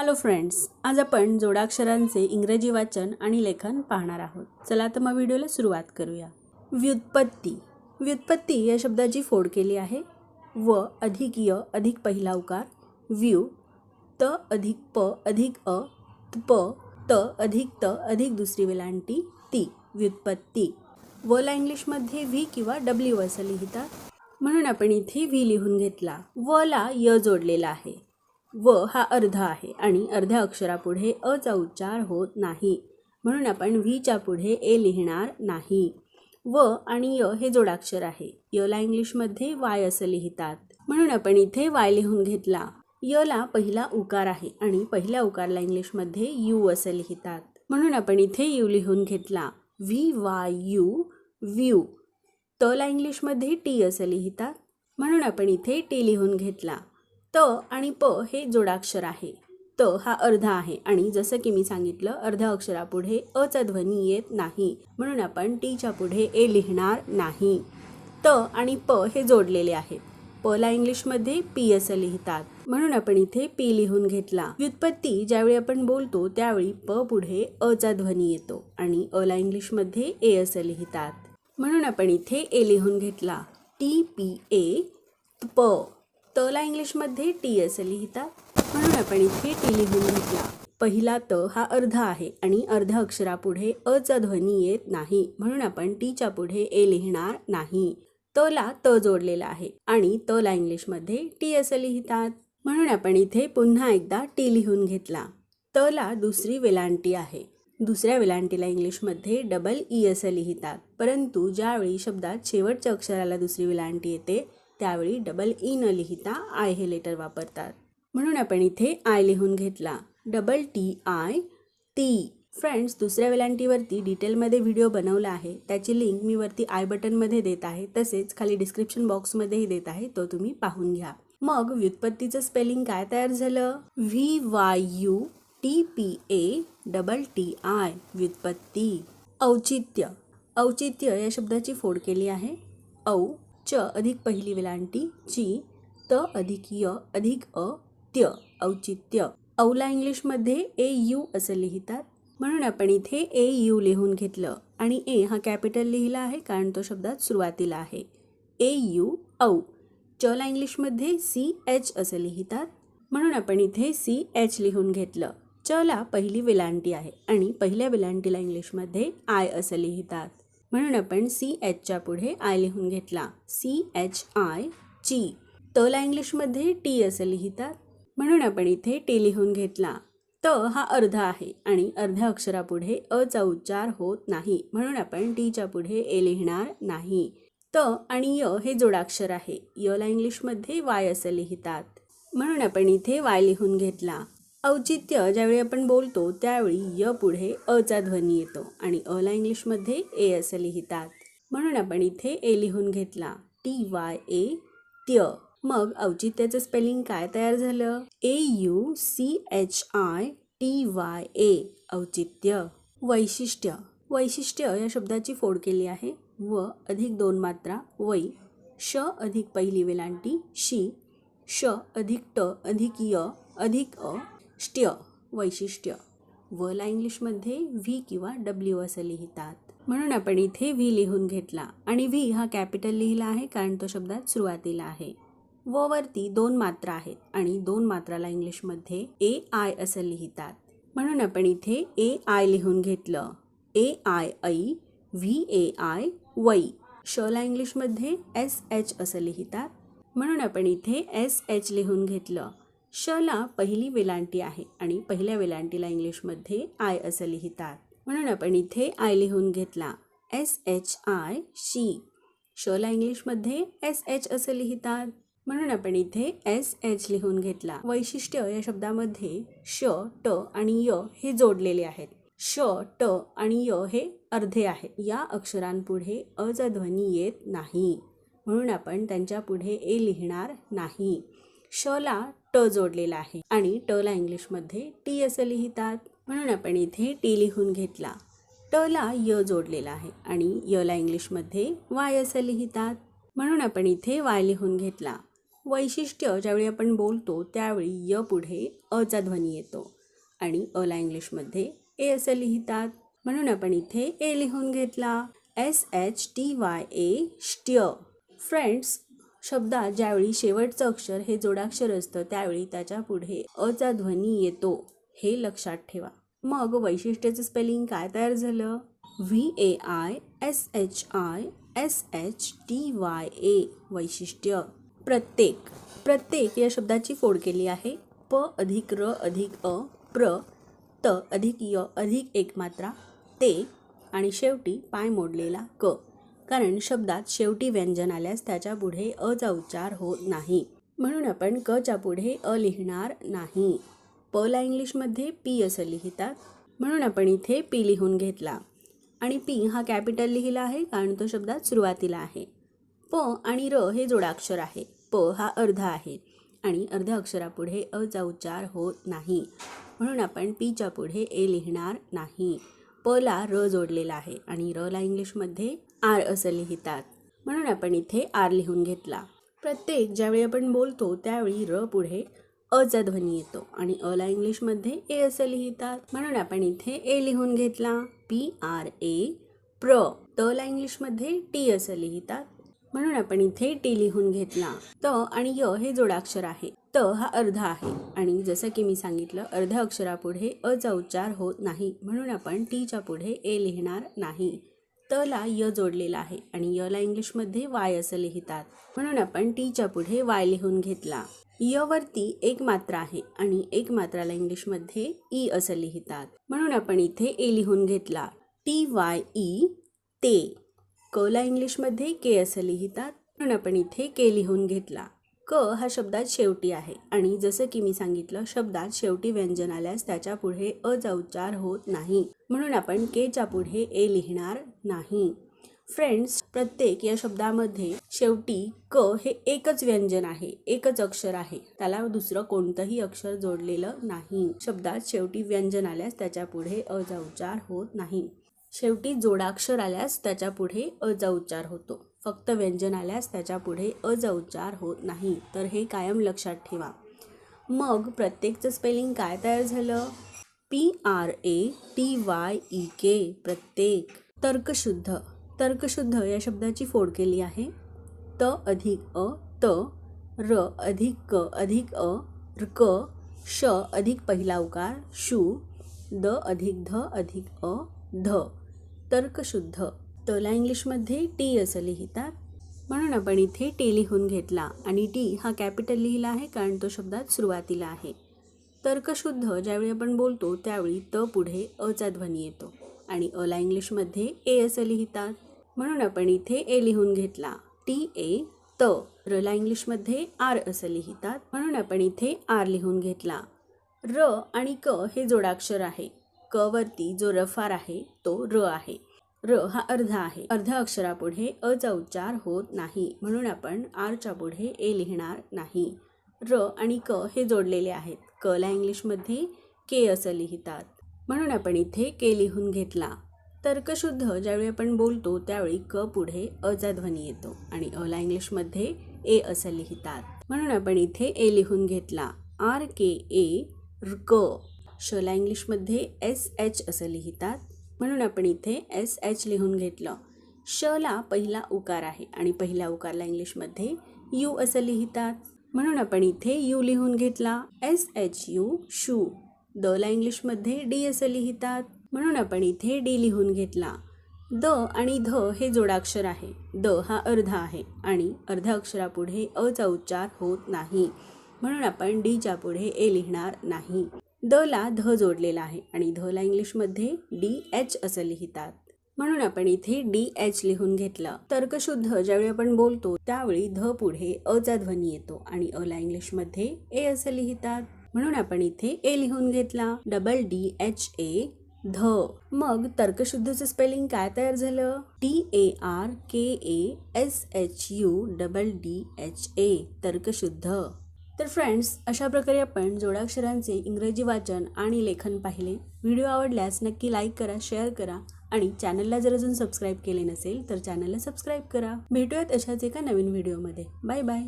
Hello friends आज आपण जोडाक्षरांचे इंग्रजी वाचन आणि लेखन पाहणार आहोत. चला तर मग व्हिडिओला सुरुवात करूया. व्युत्पत्ती. व्युत्पत्ती या शब्दाची फोड केली आहे. व अधिक य अधिक पहिला उकार. व्यू. त अधिक प अधिक अ. प त अधिक त अधिक दुसरी वेलांटी. ती. व्युत्पत्ती. वला इंग्लिशमध्ये व्ही किंवा डब्ल्यू असं लिहितात. म्हणून आपण इथे व्ही लिहून घेतला. व ला य जोडलेला आहे. व हा अर्ध आहे आणि अर्ध्या अक्षरापुढे अचा उच्चार होत नाही. म्हणून आपण व्हीच्या पुढे ए लिहिणार नाही. व आणि य हे जोडाक्षर आहे. यला इंग्लिशमध्ये वाय असं लिहितात. म्हणून आपण इथे वाय लिहून घेतला. यला पहिला उकार आहे आणि पहिल्या उकारला इंग्लिशमध्ये यू असं लिहितात. म्हणून आपण इथे यू लिहून घेतला. व्ही वाय यू व्यू तला इंग्लिशमध्ये टी असं लिहितात. म्हणून आपण इथे टी लिहून घेतला. त आणि प हे जोडाक्षर आहे. त हा अर्धा आहे आणि जसं की मी सांगितलं अर्ध्या अक्षरापुढे अचा ध्वनी येत नाही. म्हणून आपण टीच्या पुढे ए लिहिणार नाही. त आणि प हे जोडलेले आहेत. पला इंग्लिशमध्ये पी असं लिहितात. म्हणून आपण इथे पी लिहून घेतला. व्युत्पत्ती ज्यावेळी आपण बोलतो त्यावेळी प पुढे अचा ध्वनी येतो आणि अला इंग्लिशमध्ये ए असं लिहितात. म्हणून आपण इथे ए लिहून घेतला. टी पी ए प. तला इंग्लिशमध्ये टी असं लिहितात म्हणून आपण इथे टी लिहून घेतला. पहिला त हा अर्धा आहे आणि अर्ध्या अक्षरापुढे अचा ध्वनी येत नाही. म्हणून आपण टीच्या पुढे ए लिहिणार नाही. तला त जोडलेला आहे आणि तला इंग्लिशमध्ये टी असं लिहितात. म्हणून आपण इथे पुन्हा एकदा टी लिहून घेतला. तला दुसरी वेलांटी आहे. दुसऱ्या वेलांटीला इंग्लिशमध्ये डबल ई असं लिहितात. परंतु ज्यावेळी शब्दात शेवटच्या अक्षराला दुसरी वेलांटी येते त्यावेळी डबल ई e न लिहिता आय हे लेटर वापरतात. म्हणून आपण इथे आय लिहून घेतला. Double T I T friends दुसऱ्या वेलांटीवरती डिटेलमध्ये व्हिडिओ बनवला आहे. त्याची लिंक मी वरती आय बटनमध्ये देत आहे. तसेच खाली डिस्क्रिप्शन बॉक्समध्येही देत आहे. तो तुम्ही पाहून घ्या. मग व्युत्पत्तीचं स्पेलिंग काय तयार झालं? V Y U T P A double T I व्युत्पत्ती. औचित्य. औचित्य या शब्दाची फोड केली आहे. औ च अधिक पहिली वेलांटी ची त अधिक य अधिक अ त्य औचित्य. औला इंग्लिशमध्ये ए यू असं लिहितात. म्हणून आपण इथे ए यू लिहून घेतलं. आणि ए हा कॅपिटल लिहिला आहे कारण तो शब्दात सुरुवातीला आहे. ए यू औ. चला इंग्लिशमध्ये सी एच असं लिहितात. म्हणून आपण इथे सी एच लिहून घेतलं. चला पहिली वेलांटी आहे आणि पहिल्या वेलांटीला इंग्लिशमध्ये आय असं लिहितात. म्हणून आपण सी एचच्या पुढे आय लिहून घेतला. सी एच आय ची तला इंग्लिशमध्ये टी असं लिहितात. म्हणून आपण इथे टी लिहून घेतला. त हा अर्धा आहे आणि अर्ध्या अक्षरापुढे अचा उच्चार होत नाही. म्हणून आपण टीच्या पुढे ए लिहिणार नाही. त आणि य हे जोडाक्षर आहे. यला इंग्लिशमध्ये वाय असं लिहितात. म्हणून आपण इथे वाय लिहून घेतला. औचित्य ज्यावेळी आपण बोलतो त्यावेळी य पुढे अचा ध्वनी येतो आणि अला इंग्लिशमध्ये ए असं लिहितात. म्हणून आपण इथे ए लिहून घेतला. टी वाय ए त्य मग औचित्याचं स्पेलिंग काय तयार झालं? A U C H I T Y A. औचित्य. वैशिष्ट्य. वैशिष्ट्य या शब्दाची फोड केली आहे. व अधिक दोन मात्रा. वै. श अधिक पहिली वेलांटी. शी. श अधिक ट अधिक य अधिक अ. अष्ट्य वैशिष्ट्य. वला इंग्लिशमध्ये व्ही किंवा डब्ल्यू असं लिहितात. म्हणून आपण इथे व्ही लिहून घेतला आणि व्ही हा कॅपिटल लिहिला आहे कारण तो शब्दात सुरुवातीला आहे. व वरती दोन मात्रा आहेत आणि दोन मात्राला इंग्लिशमध्ये ए आय असं लिहितात. म्हणून आपण इथे ए आय लिहून घेतलं. ए आय ऐ व्ही ए आय वै. शला इंग्लिशमध्ये एस एच असं लिहितात. म्हणून आपण इथे एस एच लिहून घेतलं. शला पहिली वेलांटी आहे आणि पहिल्या वेलांटीला इंग्लिशमध्ये आय असं लिहितात. म्हणून आपण इथे आय लिहून घेतला. एस एच आय शी शला इंग्लिशमध्ये एस एच असं लिहितात. म्हणून आपण इथे एस एच लिहून घेतला. वैशिष्ट्य या शब्दामध्ये श ट आणि य हे जोडलेले आहेत. श ट आणि य हे अर्धे आहेत. या अक्षरांपुढे अज ध्वनी येत नाही. म्हणून आपण त्यांच्या पुढे ए लिहिणार नाही. शला ट जोडलेला आहे आणि टला इंग्लिशमध्ये टी असं लिहितात. म्हणून आपण इथे टी लिहून घेतला. टला य जोडलेला आहे आणि यला इंग्लिशमध्ये वाय असं लिहितात. म्हणून आपण इथे वाय लिहून घेतला. वैशिष्ट्य ज्यावेळी आपण बोलतो त्यावेळी य पुढे अचा ध्वनी येतो आणि अला इंग्लिशमध्ये ए असं लिहितात. म्हणून आपण इथे ए लिहून घेतला. S H T Y A एष्ट्य friends शब्दात ज्यावेळी शेवटचं अक्षर हे जोडाक्षर असतं त्यावेळी त्याच्या पुढे अचा ध्वनी येतो हे लक्षात ठेवा. मग वैशिष्ट्याचं स्पेलिंग काय तयार झालं? V A I S H I S H T Y A वैशिष्ट्य. प्रत्येक प्रत्येक या शब्दाची फोड केली आहे. प अधिक र अधिक अ प्र त अधिक य अधिक एक मात्रा ते आणि शेवटी पाय मोडलेला क. कारण शब्दात शेवटी व्यंजन आल्यास त्याच्या पुढे अचा उच्चार होत नाही. म्हणून आपण कच्या पुढे अ लिहिणार नाही. पला इंग्लिशमध्ये पी असं लिहितात. म्हणून आपण इथे पी लिहून घेतला. आणि पी हा कॅपिटल लिहिला आहे कारण तो शब्दात सुरुवातीला आहे. प आणि र हे जोडाक्षर आहे. प हा अर्धा आहे. आणि अर्ध्या अक्षरापुढे अचा उच्चार होत नाही. म्हणून आपण पीच्या पुढे ए लिहिणार नाही. प ला र जोडलेला आहे आणि र ला इंग्लिशमध्ये आर असं लिहितात. म्हणून आपण इथे आर लिहून घेतला. प्रत्येक ज्यावेळी आपण बोलतो त्यावेळी र पुढे अचा ध्वनी येतो आणि अला इंग्लिशमध्ये ए असं लिहितात. म्हणून आपण इथे ए लिहून घेतला. पी आर ए प्र. तला इंग्लिशमध्ये टी असं लिहितात. म्हणून आपण इथे टी लिहून घेतला. त आणि य हे जोडाक्षर आहे. त हा अर्धा आहे. आणि जसं की मी सांगितलं अर्ध्या अक्षरापुढे अचा उच्चार होत नाही. म्हणून आपण टीच्या पुढे ए लिहिणार नाही. तला य जोडलेला आहे आणि यला इंग्लिशमध्ये वाय असं लिहितात. म्हणून आपण टीच्या पुढे वाय लिहून घेतला. य वरती एक मात्रा आहे आणि एक मात्राला इंग्लिशमध्ये ई असं लिहितात. म्हणून आपण इथे ए लिहून घेतला. टी वाय ई ते. कला इंग्लिशमध्ये के असं लिहितात. म्हणून आपण इथे के लिहून घेतला. क हा शब्दात शेवटी आहे. आणि जसं की मी सांगितलं शब्दात शेवटी व्यंजन आल्यास त्याच्या पुढे अचा उच्चार होत नाही. म्हणून आपण केच्या पुढे ए लिहिणार नाही. फ्रेंड्स प्रत्येक या शब्दामध्ये शेवटी क हे एकच व्यंजन आहे एकच अक्षर आहे. त्याला दुसरं कोणतंही अक्षर जोडलेलं नाही. शब्दात शेवटी व्यंजन आल्यास त्याच्या पुढे अचा उच्चार होत नाही. शेवटी जोडाक्षर आल्यास त्याच्या पुढे अचा उच्चार होतो. फक्त व्यंजन आल्यास त्याच्या पुढे अचा उच्चार होत नाही. तर हे कायम लक्षात ठेवा. मग प्रत्येकचं स्पेलिंग काय तयार झालं? P R A T Y E K प्रत्येक. तर्कशुद्ध. तर्कशुद्ध या शब्दाची फोड केली आहे. त अधिक अ त र अधिक क अधिक अ क श अधिक पहिला उकार शू द अधिक ध अधिक अ ध. तर्कशुद्ध. तला इंग्लिशमध्ये टी असं लिहितात म्हणून आपण इथे टी लिहून घेतला आणि टी हा कॅपिटल लिहिला आहे कारण तो शब्दात सुरुवातीला आहे. तर्कशुद्ध ज्यावेळी आपण बोलतो त्यावेळी त पुढे अचा ध्वनी येतो आणि अला इंग्लिशमध्ये ए असं लिहितात. म्हणून आपण इथे ए लिहून घेतला. टी ए त. रला इंग्लिशमध्ये आर असं लिहितात. म्हणून आपण इथे आर लिहून घेतला. र आणि क हे जोडाक्षर आहे. क वरती जो रफार आहे तो र आहे. र हा अर्धा आहे. अर्ध्या अक्षरापुढे अचा उच्चार होत नाही. म्हणून आपण आरच्या पुढे ए लिहिणार नाही. र आणि क हे जोडलेले आहेत. कला इंग्लिशमध्ये के असं लिहितात. म्हणून आपण इथे के लिहून घेतला. तर्कशुद्ध ज्यावेळी आपण बोलतो त्यावेळी क पुढे अचा ध्वनी येतो आणि अला इंग्लिशमध्ये ए असं लिहितात. म्हणून आपण इथे ए लिहून घेतला. आर के ए र क. शला इंग्लिशमध्ये एस एच असं लिहितात. म्हणून आपण इथे एस एच लिहून घेतलं. शला पहिला उकार आहे आणि पहिल्या उकारला इंग्लिशमध्ये यू असं लिहितात. म्हणून आपण इथे यू लिहून घेतला. एस एच यू शू. द ला इंग्लिशमध्ये डी असं लिहितात. म्हणून आपण इथे डी लिहून घेतला. द आणि ध हे जोडाक्षर आहे. द हा अर्धा आहे आणि अर्ध्या अक्षरापुढे अचा उच्चार होत नाही. म्हणून आपण डीच्या पुढे ए लिहिणार नाही. द ला ध जोडलेला आहे आणि ध ला इंग्लिशमध्ये डी एच असं लिहितात. म्हणून आपण इथे डी एच लिहून घेतलं. तर्कशुद्ध ज्यावेळी आपण बोलतो त्यावेळी ध पुढे अचा ध्वनी येतो आणि अला इंग्लिशमध्ये ए असं लिहितात. म्हणून आपण इथे ए लिहून घेतला. डबल डी एच ए ध. मग तर्कशुद्धचं स्पेलिंग काय तयार झालं? T A R K A S H U double D H A. तर्कशुद्ध. तर फ्रेंड्स अशा प्रकारे आपण जोडाक्षरांचे इंग्रजी वाचन आणि लेखन पाहिले. व्हिडिओ आवडल्यास नक्की लाईक करा शेअर करा आणि चॅनलला जर अजून सबस्क्राईब केले नसेल तर चॅनलला सबस्क्राईब करा. भेटूयात अशाच एका नवीन व्हिडिओमध्ये. Bye bye.